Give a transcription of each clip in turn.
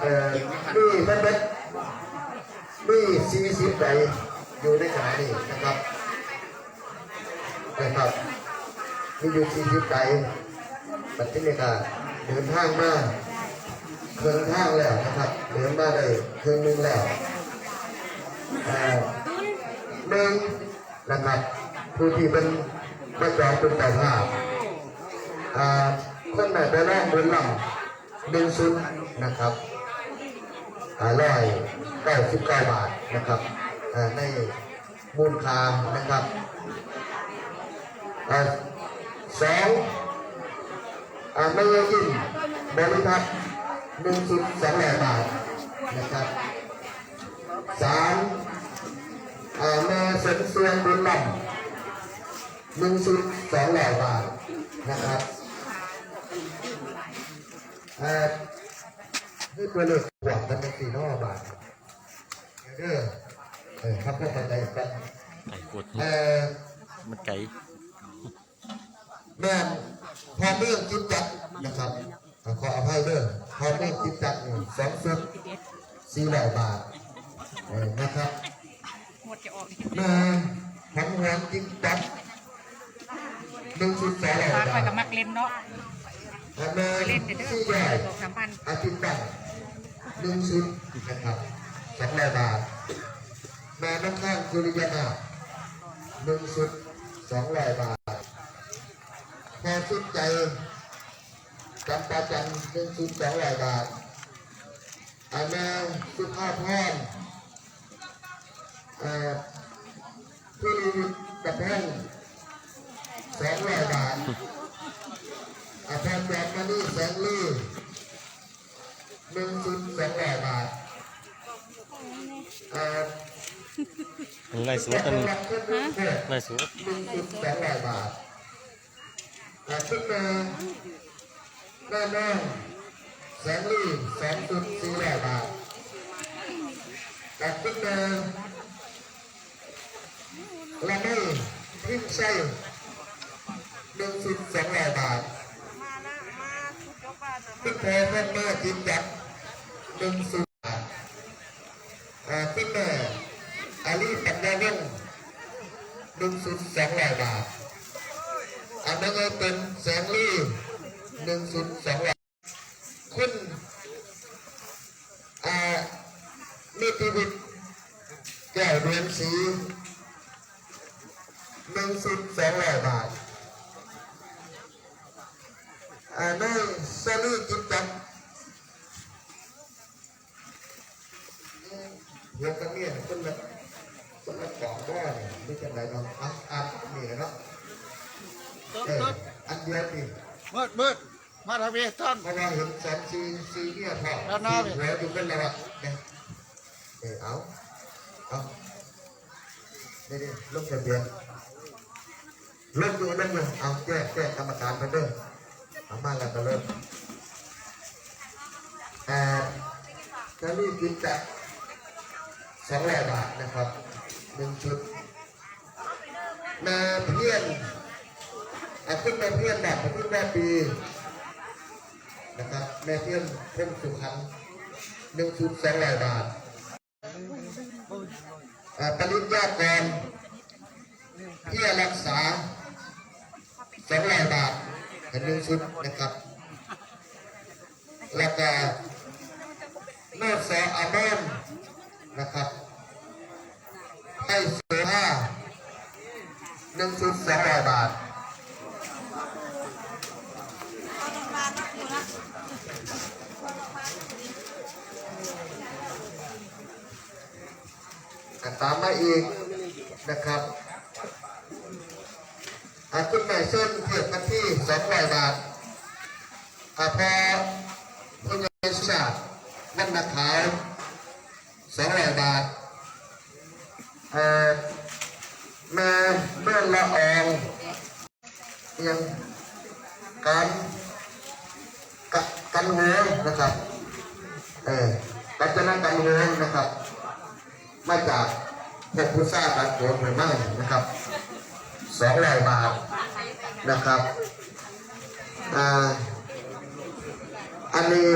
เอ่อนี่มันเป็นนี่สี่สิบใดอยู่ในขณะนี้นะครับนะครับมีอยู่สี่สิบใดปัจจุบันก็เดินทางมาเครื่องทางแล้วนะครับเดินมาได้เครื่องหนึงแล้วหนึ่งนะครับผู้ที่เป็นมาจองเป็นแต่ภาพอ่าคนไหนไปแรกบนลำหนึ่งซุนนะครับ ร้อยเก้าสิบเก้าบาทนะครับในมูลค่านะครับสองอ่าไม่ยยินบริพัตหนึ่งสุดสองร้อยบาทนะครับสามอ่าแม่เสนเสียงบุญลำหนึ่งสุดสองร้อยบาทนะครับ นี่ตัวเลขขวดกันเป็นสี่ร้อยบาทเด้อเออครับพ่อปัจจัยกันไก่กดเออมันไก่แม่นพอเรื่องจิตจักรนะครับอ่าขออภัยเด้อพอเรื่องจิตจักรนี่สองชุดสี่ร้อยบาทเออนะครับหมดจะออกแม่ทำงานจิตจักรหนึ่งชุดสองร้อยพาไปบาทกับมักเล่นเนาะอ่าแม่ เล่นเด้อสี่ใหญ่สองสามพันอาทิตย์จักรหนึ่งชุดนะครับสองร้อยบาท แม่น้ำข้างสุริยนาหนึ่งชุดสองร้อยบาทพอสุดใจจำปาจันหนึ่งชุดสองร้อยบาทอาแม่สุภาพรเอ่อพี่กระแพงสองร้อยบาท มานี่แสงลี่หนึ่งชุดสองร้อยบาทเอ่อมันไล่สวดอันนี้ฮะไล่สวดหนึ่งชุดสองร้อยบาทอาขึ้นมาแม่แม่แสงลี่สองชุดสี่ร้อยบาทอาขึ้นมาละไม่พิมพ์ใส่หนึ่งชุดสองร้อยบาท ขึ้นแพรแม่แม่จิมจับหนึ่งชุดบาทอาขึ้นมาอาลีปัญญาเวงหนึ่งสุดสองร้อยบาทอันนั้นก็เป็นแสงลี่หนึ่งสุดสองร้อยคุณอ่านิติวิทย์แก้วเรือนสีหนึ่งสุดสองร้อยบาท นายสลีจิตจักรเรื่องกันเนี่ยคนละคนละกล่องว่าเนี่ยไม่จำไรเนาะอัพอัพนี่เนาะเอออันเดียวนี่มืดมืดมาทางนี้ท่านเพราะว่าเห็นแสนซีซีเนี่ยพอด้านหน้าเนี่ยแล้วอยู่กันแล้วอะเนี่ยเออเอาเอานี่นี่ลงทะเบียนลงอยู่นั่นเลยเอาแจ้งแจ้งกรรมการไปเด้อเอามาแล้วก็เริ่มแต่จะรีบกินจะสองร้อยบาทนะครับหนึ่งชุดมาเพี้ยนอาขึ้นมาเพี้ยนแบบขึ้นแม่ปีนะครับแม่เพื่อนเพิ่มสุขันหนึ่งชุดสองร้อยบาทอ่าปริญญากรเพื่อรักษาสองร้อยบาท เป็นหนึ่งชุดนะครับแล้วก็นอกสออามอนนะครับให้เสื้อผ้าหนึ่งชุดสองร้อยบาทก็ตามมาอีกนะครับ คุณแม่เส้นเทียบกันที่สองร้อยบาทอาพอผู้ใหญ่ชาตินั่นนักขาวสองร้อยบาทเอ่อแม่เมื่อละอองยังกันกะกันหัวนะครับเออกัจจนากันหัวนะครับ มาจากพวกผู้ทราบการโกงหรือไม่นะครับ สองร้อยบาทนะครับอ่าอันนี้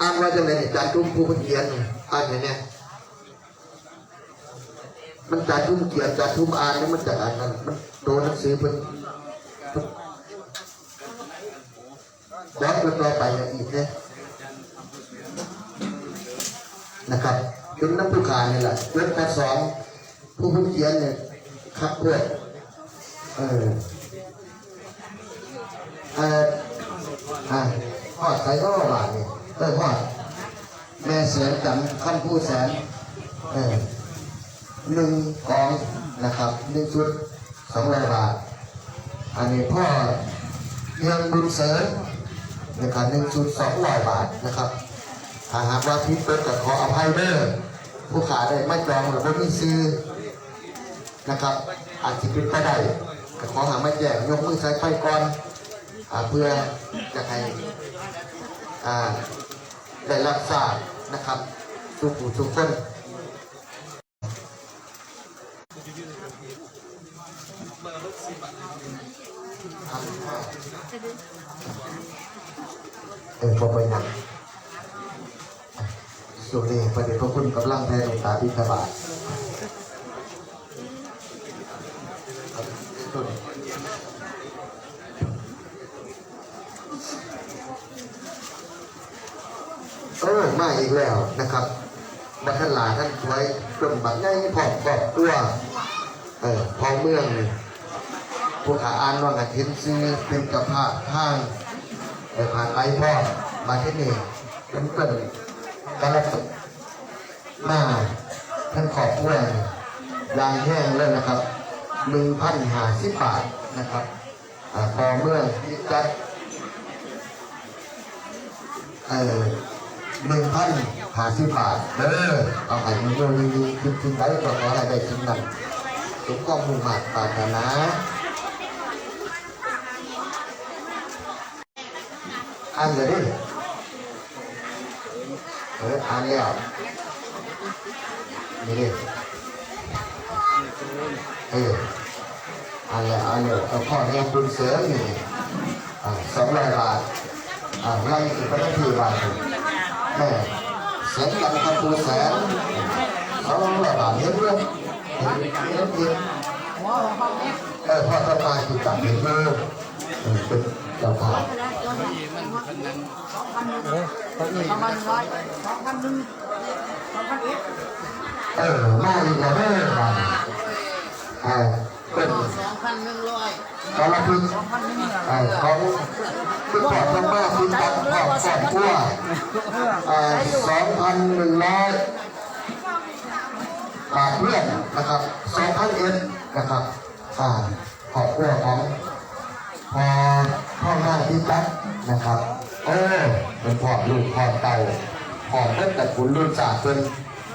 อ่านว่าจะเป็นจานทุ่มผู้เพิ่งเขียนอ่านอย่างเนี้ยมันจานทุ่มเขียนจานทุ่มอ่านนี่มันจะอ่านนั้นมันโดนหนังสือเพิ่นเพิ่นแล้วเพิ่นต่อไปอย่างอีกเนี่ยนะครับเป็นน้ำผู้ขายนี่แหละเว็บการสอน ผู้เพิ่งเขียนเนี่ยครับเพื่อเออเอออ่าหอใส่ก็หวานนี่ยเออหอแม่เสียนจันขั้นผู้แสนเออหนึ่งกองนะครับหนึ่งชุดสองร้อยบาท อันนี้พ่อเรียงบุญเสริมนะครับหนึ่งชุดสองร้อยบาทนะครับถ้าหากว่าพิษเป็นกับขออภัยเด้อผู้ขาได้ไม่จองหรือว่ามีซื้อ นะครับ อาจจะเป็นไปได้ก็ขอหาไม่แจ้งยกมือใส่ไฟก่อนอเพื่อจะให้ได้รับทราบนะครับทุกผู้ทุกคนเออพอไปหนักสุรีประเดี๋ยวพระคุณกำลังแทนหลวงตาพิธบาต เออมาอีกแล้วนะครับบัตรหลาท่านไว้จนบัตรใหญ่พร้อมครอบตัวเออพองเมืองผู้ขาอ่านว่างานเห็นซื้อเป็นกระพาทางเออผ่านไปพ่อมาที่นี่เป็นเป็นกระตุมาท่านขอบตัวยางแห้งเลยนะครับ หนึ่งพันห้าสิบบาทนะครับพอเมืองที่จัดเออหนึ่งพันห้าสิบบาทเด้อเอาให้มันดูดีๆคิดถึงได้ก็ขอให้ได้ถึงนั้นสมความมุ่งมั่นปรารถนาอ่านเลยดิเอออ่านแล้วนี่ดิ เอออ่านแล้อ่านแล้วเอาพ่อเรียนบุญเสริมนี่อ่าสองร้อยบาทอ่าไล่ถึงพระนาทีบาทแม่เสียงดังคำปูแสนเขาระบาดเห็นเรื่องเห็นเห็นเห็นเออพ่อต้องมาจุดจับเห็นเรื่อเออเป็นเจ้าภาพประมาณร้อยสองพันหนึ่งสองพันเอ็ดเออมาอีกแล้วเด้อบาท เออเป็นสองพันหนึ่งร้อยกาลพิษสองพันหนึ่งร้อยเออเขาเป็นปอดต้องมาคุณตัดปอดปอดกั้วเออสองพันหนึ่งร้อยบาทเพื่อนนะครับสองพันเอ็ดนะครับอ่าขอบคุณของพอพ่อหน้าที่ตัดนะครับโอ้เป็นพ่อลูกพ่อเต่าพ่อเพิ่นแต่คุณรุ่นศาสตร์เป็น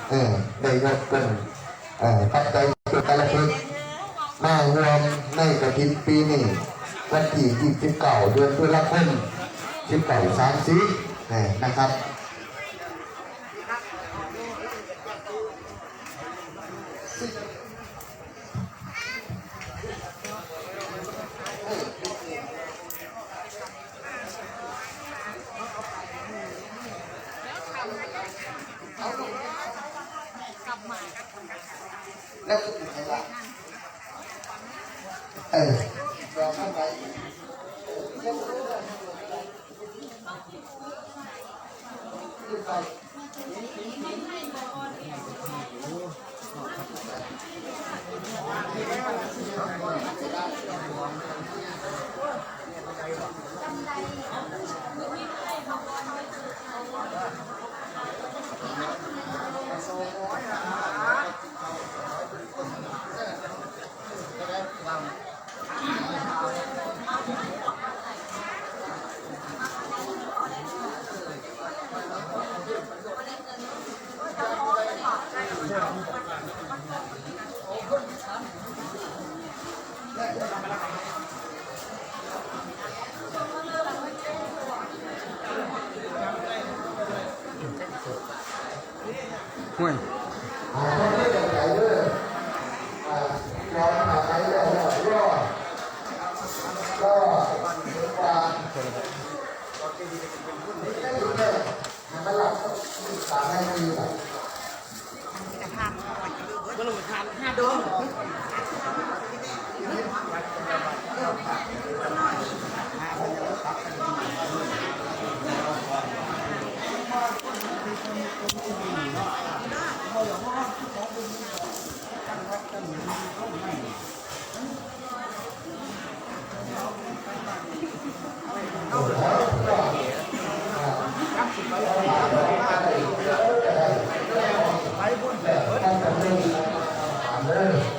เออได้ยกเป็นเอ่อปัจจัยเกิดกาลพิษ มารวมในกระถินปีนี้วันที่ที่สิบเก้าเดือนพฤษภาคมสิบเก่าสามสิบนะครับ เออจำใจ 좋 은. Amen.